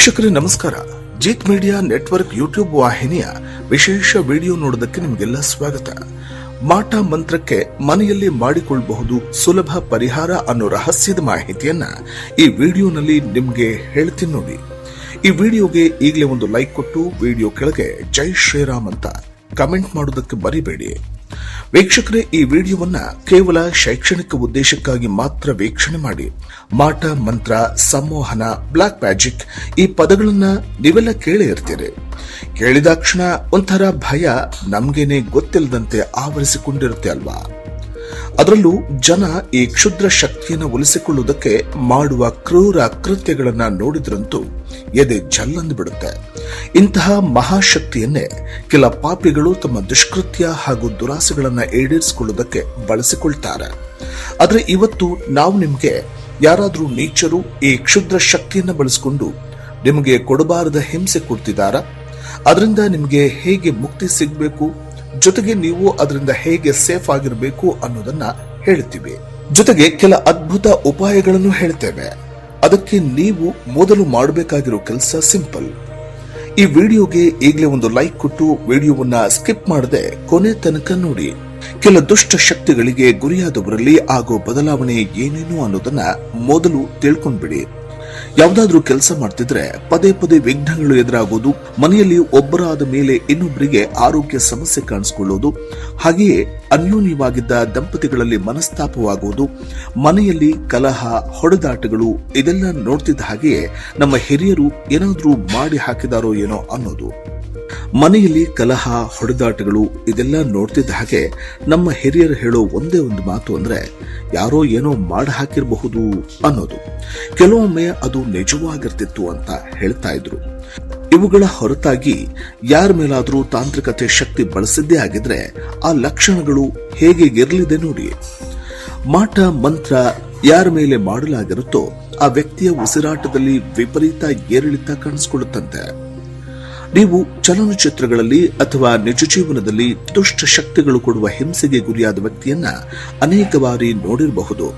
ವೀಕ್ಷಕರೇ, ನಮಸ್ಕಾರ. Jeet media network YouTube ವಾಹಿನಿಯ ವಿಶೇಷ ವಿಡಿಯೋ ನೋಡೋದಕ್ಕೆ ನಿಮಗೆಲ್ಲ ಸ್ವಾಗತ. ಮಾಟ ಮಂತ್ರಕ್ಕೆ ಮನೆಯಲ್ಲಿ ಮಾಡಿಕೊಳ್ಳಬಹುದು ಸುಲಭ ಪರಿಹಾರ ಅನ್ನೋ ರಹಸ್ಯದ ಮಾಹಿತಿಯನ್ನ ಈ ವಿಡಿಯೋನಲ್ಲಿ ನಿಮಗೆ ಹೇಳ್ತೀನಿ ನೋಡಿ. ಈ ವಿಡಿಯೋಗೆ ಈಗಲೇ ಒಂದು ಲೈಕ್ ಕೊಟ್ಟು ವಿಡಿಯೋ ಕೆಳಗೆ ಜೈ ಶ್ರೀರಾಮ್ ಅಂತ ಕಮೆಂಟ್ ಮಾಡೋದಕ್ಕೆ ಮರಿಬೇಡಿ. ವೀಕ್ಷಕರೇ, ಈ ವಿಡಿಯೋವನ್ನ ಕೇವಲ ಶೈಕ್ಷಣಿಕ ಉದ್ದೇಶಕ್ಕಾಗಿ ಮಾತ್ರ ವೀಕ್ಷಣೆ ಮಾಡಿ. ಮಾಟ, ಮಂತ್ರ, ಸಂಮೋಹನ, ಬ್ಲಾಕ್ ಮ್ಯಾಜಿಕ್ ಈ ಪದಗಳನ್ನ ನೀವೆಲ್ಲ ಕೇಳೇ ಇರ್ತೀರಿ. ಕೇಳಿದಾಕ್ಷಣ ಒಂಥರ ಭಯ ನಮ್ಗೇನೆ ಗೊತ್ತಿಲ್ಲದಂತೆ ಆವರಿಸಿಕೊಂಡಿರುತ್ತೆ ಅಲ್ವಾ? ಅದರಲ್ಲೂ ಜನ ಈ ಕ್ಷುದ್ರ ಶಕ್ತಿಯನ್ನು ಒಲಿಸಿಕೊಳ್ಳುವುದಕ್ಕೆ ಮಾಡುವ ಕ್ರೂರ ಕೃತ್ಯಗಳನ್ನು ನೋಡಿದ್ರಂತೂ ಎದೆ ಜಲ್ಲಂದು ಬಿಡುತ್ತೆ. ಇಂತಹ ಮಹಾಶಕ್ತಿಯನ್ನೇ ಕೆಲ ಪಾಪಿಗಳು ತಮ್ಮ ದುಷ್ಕೃತ್ಯ ಹಾಗೂ ದುರಾಸೆಗಳನ್ನು ಈಡೇರಿಸಿಕೊಳ್ಳುವುದಕ್ಕೆ ಬಳಸಿಕೊಳ್ತಾರೆ. ಆದರೆ ಇವತ್ತು ನಾವು ನಿಮಗೆ ಯಾರಾದರೂ ನೀಚರು ಈ ಕ್ಷುದ್ರ ಶಕ್ತಿಯನ್ನು ಬಳಸಿಕೊಂಡು ನಿಮಗೆ ಕೊಡಬಾರದ ಹಿಂಸೆ ಕೊಡ್ತಿದ್ದಾರಾ? ಅದರಿಂದ ನಿಮಗೆ ಹೇಗೆ ಮುಕ್ತಿ ಸಿಗಬೇಕು? ಜೊತೆಗೆ ನೀವು ಅದರಿಂದ ಹೇಗೆ ಸೇಫ್ ಆಗಿರಬೇಕು ಅನ್ನೋದನ್ನ ಹೇಳ್ತೀವಿ ಜೊತೆಗೆ ಕೆಲ ಅದ್ಭುತ ಉಪಾಯಗಳನ್ನು ಹೇಳ್ತೇವೆ. ಅದಕ್ಕೆ ನೀವು ಮೊದಲು ಮಾಡಬೇಕಾಗಿರೋ ಕೆಲಸ ಸಿಂಪಲ್. ಈ ವಿಡಿಯೋಗೆ ಈಗಲೇ ಒಂದು ಲೈಕ್ ಕೊಟ್ಟು ವಿಡಿಯೋವನ್ನ ಸ್ಕಿಪ್ ಮಾಡದೆ ಕೊನೆ ತನಕ ನೋಡಿ. ಕೆಲ ದುಷ್ಟ ಶಕ್ತಿಗಳಿಗೆ ಗುರಿಯಾದವರಲ್ಲಿ ಆಗೋ ಬದಲಾವಣೆ ಏನೇನು ಅನ್ನೋದನ್ನ ಮೊದಲು ತಿಳ್ಕೊಂಡ್ಬಿಡಿ. ಯಾವ್ದಾದ್ರೂ ಕೆಲಸ ಮಾಡ್ತಿದ್ರೆ ಪದೇ ಪದೇ ವಿಘ್ನಗಳು ಎದುರಾಗೋದು, ಮನೆಯಲ್ಲಿ ಒಬ್ಬರಾದ ಮೇಲೆ ಇನ್ನೊಬ್ಬರಿಗೆ ಆರೋಗ್ಯ ಸಮಸ್ಯೆ ಕಾಣಿಸ್ಕೊಳ್ಳೋದು, ಹಾಗೆಯೇ ಅನ್ಯೋನ್ಯವಾಗಿದ್ದ ದಂಪತಿಗಳಲ್ಲಿ ಮನಸ್ತಾಪವಾಗುವುದು ಮನೆಯಲ್ಲಿ ಕಲಹ, ಹೊಡೆದಾಟಗಳು ಇದೆಲ್ಲ ನೋಡ್ತಿದ್ದ ಹಾಗೆಯೇ ನಮ್ಮ ಹಿರಿಯರು ಏನಾದ್ರೂ ಮಾಡಿ ಹಾಕಿದಾರೋ ಏನೋ ಅನ್ನೋದು. ಮನೆಯಲ್ಲಿ ಕಲಹ, ಹೊಡೆದಾಟಗಳು ಇದೆಲ್ಲ ನೋಡ್ತಿದ್ದ ಹಾಗೆ ನಮ್ಮ ಹಿರಿಯರು ಹೇಳೋ ಒಂದೇ ಒಂದು ಮಾತು ಅಂದ್ರೆ ಯಾರೋ ಏನೋ ಮಾಡಿ ಹಾಕಿರಬಹುದು ಅನ್ನೋದು. ಕೆಲವೊಮ್ಮೆ ಅದು ನಿಜವಾಗಿರ್ತಿತ್ತು ಅಂತ ಹೇಳ್ತಾ ಇದ್ರು. ಇವುಗಳ ಹೊರತಾಗಿ ಯಾರ ಮೇಲಾದರೂ ತಾಂತ್ರಿಕತೆ ಶಕ್ತಿ ಬಳಸಿದ್ದೇ ಆಗಿದ್ರೆ ಆ ಲಕ್ಷಣಗಳು ಹೇಗೆ ಇರಲಿದೆ ನೋಡಿ. ಮಾಟ, ಮಂತ್ರ ಯಾರ ಮೇಲೆ ಮಾಡಲಾಗಿರುತ್ತೋ ಆ ವ್ಯಕ್ತಿಯ ಉಸಿರಾಟದಲ್ಲಿ ವಿಪರೀತ ಏರಿಳಿತ ಕಾಣಿಸಿಕೊಳ್ಳುತ್ತಂತೆ. ನೀವು ಚಲನಚಿತ್ರಗಳಲ್ಲಿ ಅಥವಾ ನಿಜ ಜೀವನದಲ್ಲಿ ದುಷ್ಟ ಶಕ್ತಿಗಳು ಕೊಡುವ ಹಿಂಸೆಗೆ ಗುರಿಯಾದ ವ್ಯಕ್ತಿಯನ್ನ ಅನೇಕ ಬಾರಿ ನೋಡಿರಬಹುದು.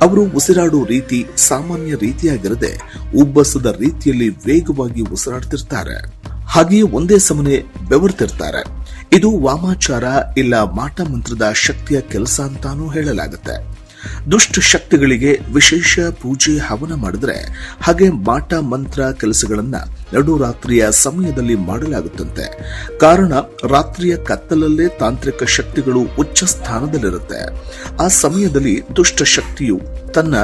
ಅವರು ಉಸಿರಾಡುವ ರೀತಿ ಸಾಮಾನ್ಯ ರೀತಿಯಾಗಿರದೆ ಉಬ್ಬಸದ ರೀತಿಯಲ್ಲಿ ವೇಗವಾಗಿ ಉಸಿರಾಡ್ತಿರ್ತಾರೆ. ಹಾಗೆಯೇ ಒಂದೇ ಸಮನೆ ಬೆವರ್ತಿರ್ತಾರೆ. ಇದು ವಾಮಾಚಾರ ಇಲ್ಲ ಮಾಟ ಮಂತ್ರದ ಶಕ್ತಿಯ ಕೆಲಸ ಅಂತಾನೂ ಹೇಳಲಾಗುತ್ತೆ. ದುಷ್ಟ ಶಕ್ತಿಗಳಿಗೆ ವಿಶೇಷ ಪೂಜೆ ಹವನ ಮಾಡಿದ್ರೆ ಹಾಗೆ ಮಾಟ ಮಂತ್ರ ಕೆಲಸಗಳನ್ನ ನಡುರಾತ್ರಿಯ ಸಮಯದಲ್ಲಿ ಮಾಡಲಾಗುತ್ತಂತೆ. ಕಾರಣ ರಾತ್ರಿಯ ಕತ್ತಲಲ್ಲೇ ತಾಂತ್ರಿಕ ಶಕ್ತಿಗಳು ಉಚ್ಚ ಸ್ಥಾನದಲ್ಲಿರುತ್ತೆ. ಆ ಸಮಯದಲ್ಲಿ ದುಷ್ಟ ಶಕ್ತಿಯು ತನ್ನ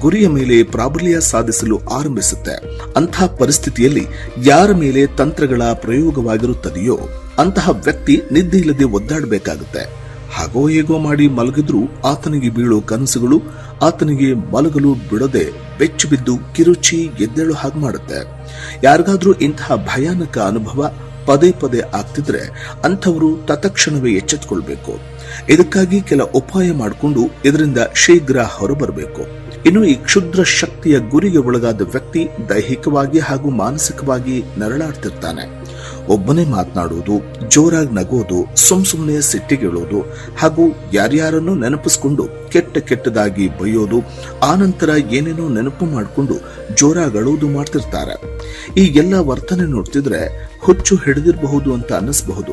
ಗುರಿಯ ಮೇಲೆ ಪ್ರಾಬಲ್ಯ ಸಾಧಿಸಲು ಆರಂಭಿಸುತ್ತೆ. ಅಂತಹ ಪರಿಸ್ಥಿತಿಯಲ್ಲಿ ಯಾರ ಮೇಲೆ ತಂತ್ರಗಳ ಪ್ರಯೋಗವಾಗಿರುತ್ತದೆಯೋ ಅಂತಹ ವ್ಯಕ್ತಿ ನಿದ್ದೆ ಇಲ್ಲದೆ ಒದ್ದಾಡಬೇಕಾಗುತ್ತೆ. ಹಾಗೋ ಹೇಗೋ ಮಾಡಿ ಮಲಗಿದ್ರೂ ಆತನಿಗೆ ಬೀಳೋ ಕನಸುಗಳು ಆತನಿಗೆ ಮಲಗಲು ಬಿಡದೆ ಬೆಚ್ಚು ಬಿದ್ದು ಕಿರುಚಿ ಎದ್ದೇಳು ಹಾಗೆ ಮಾಡುತ್ತೆ. ಯಾರಿಗಾದ್ರೂ ಇಂತಹ ಭಯಾನಕ ಅನುಭವ ಪದೇ ಪದೇ ಆಗ್ತಿದ್ರೆ ಅಂಥವರು ತತ್ಕ್ಷಣವೇ ಎಚ್ಚೆತ್ಕೊಳ್ಬೇಕು. ಇದಕ್ಕಾಗಿ ಕೆಲ ಉಪಾಯ ಮಾಡಿಕೊಂಡು ಇದರಿಂದ ಶೀಘ್ರ ಹೊರಬರಬೇಕು. ಇನ್ನು ಈ ಕ್ಷುದ್ರ ಶಕ್ತಿಯ ಗುರಿಗೆ ಒಳಗಾದ ವ್ಯಕ್ತಿ ದೈಹಿಕವಾಗಿ ಹಾಗೂ ಮಾನಸಿಕವಾಗಿ ನರಳಾಡ್ತಿರ್ತಾನೆ. ಒಬ್ಬನೇ ಮಾತನಾಡುವುದು ಜೋರಾಗಿ ನಗೋದು, ಸುಮ್ ಸುಮ್ಮನೆ ಸಿಟ್ಟಿಗೆಳೋದು ಹಾಗೂ ಯಾರ್ಯಾರನ್ನು ನೆನಪಿಸ್ಕೊಂಡು ಕೆಟ್ಟ ಕೆಟ್ಟದಾಗಿ ಬೈಯೋದು, ಆನಂತರ ಏನೇನೋ ನೆನಪು ಮಾಡಿಕೊಂಡು ಜೋರಾಗಿ ಅಳೋದು ಮಾಡ್ತಿರ್ತಾರೆ. ಈ ಎಲ್ಲ ವರ್ತನೆ ನೋಡ್ತಿದ್ರೆ ಹುಚ್ಚು ಹಿಡಿದಿರಬಹುದು ಅಂತ ಅನ್ನಿಸಬಹುದು.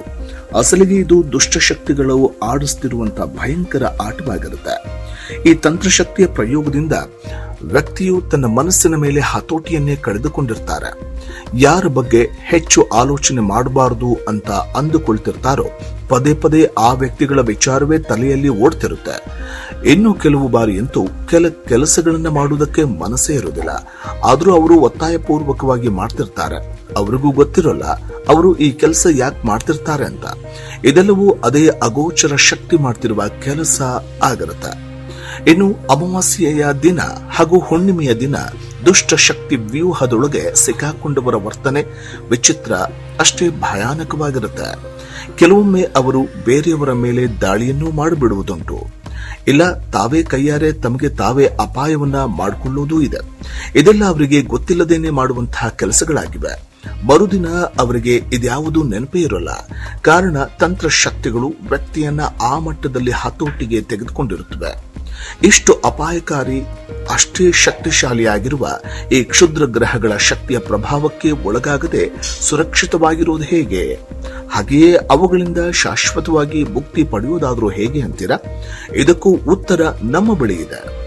ಅಸಲಿಗೆ ಇದು ದುಷ್ಟಶಕ್ತಿಗಳು ಆಡಿಸ್ತಿರುವಂತ ಭಯಂಕರ ಆಟವಾಗಿರುತ್ತೆ. ಈ ತಂತ್ರಶಕ್ತಿಯ ಪ್ರಯೋಗದಿಂದ ವ್ಯಕ್ತಿಯು ತನ್ನ ಮನಸ್ಸಿನ ಮೇಲೆ ಹತೋಟಿಯನ್ನೇ ಕಳೆದುಕೊಂಡಿರ್ತಾರೆ. ಯಾರ ಬಗ್ಗೆ ಹೆಚ್ಚು ಆಲೋಚನೆ ಮಾಡಬಾರದು ಅಂತ ಅಂದುಕೊಳ್ತಿರ್ತಾರೋ, ಪದೇ ಪದೇ ಆ ವ್ಯಕ್ತಿಗಳ ವಿಚಾರವೇ ತಲೆಯಲ್ಲಿ ಓಡ್ತಿರುತ್ತೆ. ಇನ್ನು ಕೆಲವು ಬಾರಿ ಅಂತೂ ಕೆಲ ಕೆಲಸಗಳನ್ನ ಮಾಡುವುದಕ್ಕೆ ಮನಸ್ಸೇ ಇರೋದಿಲ್ಲ ಆದರೂ ಅವರು ಒತ್ತಾಯಪೂರ್ವಕವಾಗಿ ಮಾಡ್ತಿರ್ತಾರೆ. ಅವ್ರಿಗೂ ಗೊತ್ತಿರೋಲ್ಲ, ಅವರು ಈ ಕೆಲಸ ಯಾಕೆ ಮಾಡ್ತಿರ್ತಾರೆ ಅಂತ. ಇದೆಲ್ಲವೂ ಅದೇ ಅಗೋಚರ ಶಕ್ತಿ ಮಾಡ್ತಿರುವ ಕೆಲಸ ಆಗಿರುತ್ತೆ. ಇನ್ನು ಅಮಾವಾಸ್ಯೆಯ ದಿನ ಹಾಗೂ ಹುಣ್ಣಿಮೆಯ ದಿನ ದುಷ್ಟ ಶಕ್ತಿ ವ್ಯೂಹದೊಳಗೆ ಸಿಕ್ಕಾಕೊಂಡವರ ವರ್ತನೆ ವಿಚಿತ್ರ, ಅಷ್ಟೇ ಭಯಾನಕವಾಗಿರುತ್ತೆ. ಕೆಲವೊಮ್ಮೆ ಅವರು ಬೇರೆಯವರ ಮೇಲೆ ದಾಳಿಯನ್ನೂ ಮಾಡಿಬಿಡುವುದುಂಟು. ಇಲ್ಲ, ತಾವೇ ಕೈಯಾರೆ ತಮಗೆ ತಾವೇ ಅಪಾಯವನ್ನ ಮಾಡಿಕೊಳ್ಳುವುದೂ ಇದೆ. ಇದೆಲ್ಲ ಅವರಿಗೆ ಗೊತ್ತಿಲ್ಲದೇನೆ ಮಾಡುವಂತಹ ಕೆಲಸಗಳಾಗಿವೆ. ಮರುದಿನ ಅವರಿಗೆ ಇದ್ಯಾವುದೂ ನೆನಪೇ ಇರಲ್ಲ. ಕಾರಣ ತಂತ್ರ ಶಕ್ತಿಗಳು ವ್ಯಕ್ತಿಯನ್ನ ಆ ಮಟ್ಟದಲ್ಲಿ ಹತೋಟಿಗೆ ತೆಗೆದುಕೊಂಡಿರುತ್ತವೆ. ಇಷ್ಟು ಅಪಾಯಕಾರಿ, ಅಷ್ಟೇ ಶಕ್ತಿಶಾಲಿಯಾಗಿರುವ ಈ ಕ್ಷುದ್ರ ಗ್ರಹಗಳ ಶಕ್ತಿಯ ಪ್ರಭಾವಕ್ಕೆ ಒಳಗಾಗದೆ ಸುರಕ್ಷಿತವಾಗಿರುವುದು ಹೇಗೆ? ಹಾಗೆಯೇ ಅವುಗಳಿಂದ ಶಾಶ್ವತವಾಗಿ ಮುಕ್ತಿ ಪಡೆಯುವುದಾದರೂ ಹೇಗೆ ಅಂತೀರಾ? ಇದಕ್ಕೂ ಉತ್ತರ ನಮ್ಮ ಬಳಿ ಇದೆ.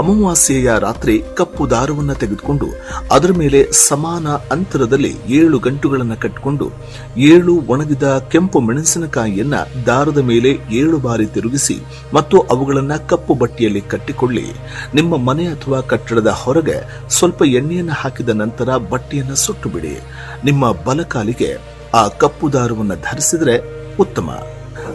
ಅಮಾವಾಸ್ಯೆಯ ರಾತ್ರಿ ಕಪ್ಪು ದಾರವನ್ನು ತೆಗೆದುಕೊಂಡು ಅದರ ಮೇಲೆ ಸಮಾನ ಅಂತರದಲ್ಲಿ ಏಳು ಗಂಟುಗಳನ್ನು ಕಟ್ಟಿಕೊಂಡು ಏಳು ಒಣಗಿದ ಕೆಂಪು ಮೆಣಸಿನಕಾಯಿಯನ್ನ ದಾರದ ಮೇಲೆ ಏಳು ಬಾರಿ ತಿರುಗಿಸಿ ಮತ್ತು ಅವುಗಳನ್ನ ಕಪ್ಪು ಬಟ್ಟೆಯಲ್ಲಿ ಕಟ್ಟಿಕೊಳ್ಳಿ. ನಿಮ್ಮ ಮನೆ ಅಥವಾ ಕಟ್ಟಡದ ಹೊರಗೆ ಸ್ವಲ್ಪ ಎಣ್ಣೆಯನ್ನು ಹಾಕಿದ ನಂತರ ಬಟ್ಟೆಯನ್ನು ಸುಟ್ಟು ಬಿಡಿ ನಿಮ್ಮ ಬಲಕಾಲಿಗೆ ಆ ಕಪ್ಪು ದಾರವನ್ನು ಧರಿಸಿದರೆ ಉತ್ತಮ.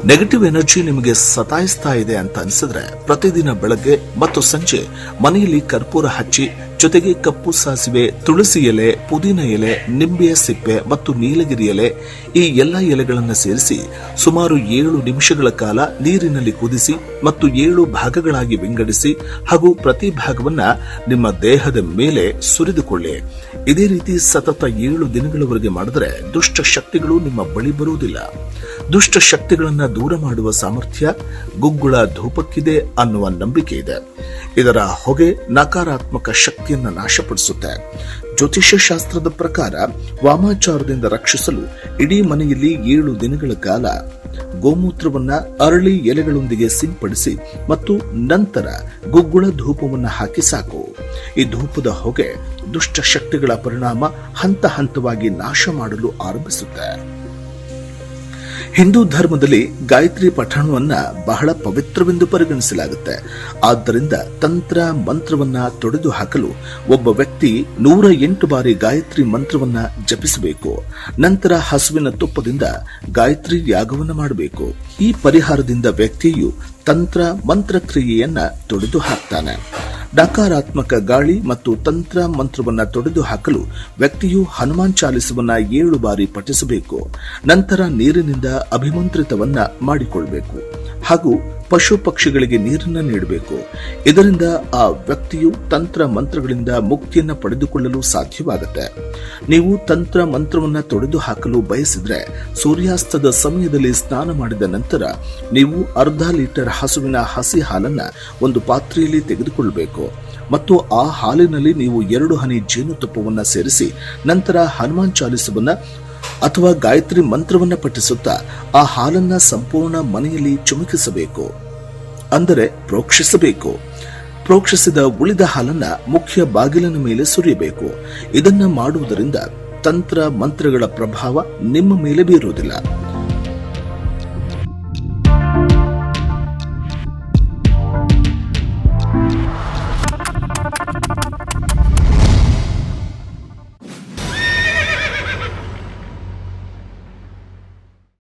ನೆಗೆಟಿವ್ ಎನರ್ಜಿ ನಿಮಗೆ ಸತಾಯಿಸ್ತಾ ಇದೆ ಅಂತ ಅನಿಸಿದ್ರೆ ಪ್ರತಿದಿನ ಬೆಳಗ್ಗೆ ಮತ್ತು ಸಂಜೆ ಮನೆಯಲ್ಲಿ ಕರ್ಪೂರ ಹಚ್ಚಿ, ಜೊತೆಗೆ ಕಪ್ಪು ಸಾಸಿವೆ, ತುಳಸಿ ಎಲೆ, ಪುದೀನ ಎಲೆ ನಿಂಬೆಯ ಸಿಪ್ಪೆ ಮತ್ತು ನೀಲಗಿರಿ ಎಲೆ ಈ ಎಲ್ಲ ಎಲೆಗಳನ್ನು ಸೇರಿಸಿ ಸುಮಾರು ಏಳು ನಿಮಿಷಗಳ ಕಾಲ ನೀರಿನಲ್ಲಿ ಕುದಿಸಿ ಮತ್ತು ಏಳು ಭಾಗಗಳಾಗಿ ವಿಂಗಡಿಸಿ ಹಾಗೂ ಪ್ರತಿ ಭಾಗವನ್ನ ನಿಮ್ಮ ದೇಹದ ಮೇಲೆ ಸುರಿದುಕೊಳ್ಳಿ. ಇದೇ ರೀತಿ ಸತತ ಏಳು ದಿನಗಳವರೆಗೆ ಮಾಡಿದ್ರೆ ದುಷ್ಟ ಶಕ್ತಿಗಳು ನಿಮ್ಮ ಬಳಿ ಬರುವುದಿಲ್ಲ. ದುಷ್ಟ ಶಕ್ತಿಗಳನ್ನು ದೂರ ಮಾಡುವ ಸಾಮರ್ಥ್ಯ ಗುಗ್ಗುಳ ಧೂಪಕ್ಕಿದೆ ಅನ್ನುವ ನಂಬಿಕೆ ಇದೆ. ಇದರ ಹೊಗೆ ನಕಾರಾತ್ಮಕ ಶಕ್ತಿಯನ್ನು ನಾಶಪಡಿಸುತ್ತೆ. ಜ್ಯೋತಿಷ್ಯ ಶಾಸ್ತ್ರದ ಪ್ರಕಾರ ವಾಮಾಚಾರದಿಂದ ರಕ್ಷಿಸಲು ಇಡೀ ಮನೆಯಲ್ಲಿ ಏಳು ದಿನಗಳ ಕಾಲ ಗೋಮೂತ್ರವನ್ನ ಅರಳಿ ಎಲೆಗಳೊಂದಿಗೆ ಸಿಂಪಡಿಸಿ ಮತ್ತು ನಂತರ ಗುಗ್ಗುಳ ಧೂಪವನ್ನು ಹಾಕಿ ಸಾಕು. ಈ ಧೂಪದ ಹೊಗೆ ದುಷ್ಟ ಶಕ್ತಿಗಳ ಪರಿಣಾಮ ಹಂತ ಹಂತವಾಗಿ ನಾಶ ಮಾಡಲು ಆರಂಭಿಸುತ್ತೆ. ಹಿಂದೂ ಧರ್ಮದಲ್ಲಿ ಗಾಯತ್ರಿ ಪಠಣವನ್ನ ಬಹಳ ಪವಿತ್ರವೆಂದು ಪರಿಗಣಿಸಲಾಗುತ್ತೆ. ಆದ್ದರಿಂದ ತಂತ್ರ ಮಂತ್ರವನ್ನ ತೊಡೆದು ಹಾಕಲು ಒಬ್ಬ ವ್ಯಕ್ತಿ ನೂರ ಎಂಟು ಬಾರಿ ಗಾಯತ್ರಿ ಮಂತ್ರವನ್ನ ಜಪಿಸಬೇಕು. ನಂತರ ಹಸುವಿನ ತುಪ್ಪದಿಂದ ಗಾಯತ್ರಿ ಯಾಗವನ್ನು ಮಾಡಬೇಕು. ಈ ಪರಿಹಾರದಿಂದ ವ್ಯಕ್ತಿಯು ತಂತ್ರ ಮಂತ್ರ ಕ್ರಿಯೆಯನ್ನ ತೊಡೆದು ಹಾಕ್ತಾನೆ. ನಕಾರಾತ್ಮಕ ಗಾಳಿ ಮತ್ತು ತಂತ್ರ ಮಂತ್ರವನ್ನು ತೊಡೆದು ಹಾಕಲು ವ್ಯಕ್ತಿಯು ಹನುಮಾನ್ ಚಾಲಿಸವನ್ನ ಏಳು ಬಾರಿ ಪಠಿಸಬೇಕು. ನಂತರ ನೀರಿನಿಂದ ಅಭಿಮಂತ್ರಿತವನ್ನ ಮಾಡಿಕೊಳ್ಬೇಕು. ಹಾಗೂ ಪಶು ಪಕ್ಷಿಗಳಿಗೆ ನೀರನ್ನ ನೀಡಬೇಕು. ಇದರಿಂದ ಆ ವ್ಯಕ್ತಿಯು ತಂತ್ರ ಮಂತ್ರಗಳಿಂದ ಮುಕ್ತಿಯನ್ನು ಪಡೆದುಕೊಳ್ಳಲು ಸಾಧ್ಯವಾಗುತ್ತೆ. ನೀವು ತಂತ್ರ ಮಂತ್ರವನ್ನ ತೊಡೆದು ಹಾಕಲು ಬಯಸಿದ್ರೆ ಸೂರ್ಯಾಸ್ತದ ಸಮಯದಲ್ಲಿ ಸ್ನಾನ ಮಾಡಿದ ನಂತರ ನೀವು ಅರ್ಧ ಲೀಟರ್ ಹಸುವಿನ ಹಸಿ ಹಾಲನ್ನ ಒಂದು ಪಾತ್ರೆಯಲ್ಲಿ ತೆಗೆದುಕೊಳ್ಳಬೇಕು. ಮತ್ತು ಆ ಹಾಲಿನಲ್ಲಿ ನೀವು ಎರಡು ಹನಿ ಜೇನುತುಪ್ಪವನ್ನು ಸೇರಿಸಿ ನಂತರ ಹನುಮಾನ್ ಚಾಲಿಸವನ್ನ ಅಥವಾ ಗಾಯತ್ರಿ ಮಂತ್ರವನ್ನ ಪಠಿಸುತ್ತಾ ಆ ಹಾಲನ್ನ ಸಂಪೂರ್ಣ ಮನೆಯಲ್ಲಿ ಚುಮುಕಿಸಬೇಕು. ಅಂದರೆ ಪ್ರೋಕ್ಷಿಸಬೇಕು. ಪ್ರೋಕ್ಷಿಸಿದ ಉಳಿದ ಹಾಲನ್ನ ಮುಖ್ಯ ಬಾಗಿಲಿನ ಮೇಲೆ ಸುರಿಯಬೇಕು. ಇದನ್ನ ಮಾಡುವುದರಿಂದ ತಂತ್ರ ಮಂತ್ರಗಳ ಪ್ರಭಾವ ನಿಮ್ಮ ಮೇಲೆ ಬೀರುವುದಿಲ್ಲ.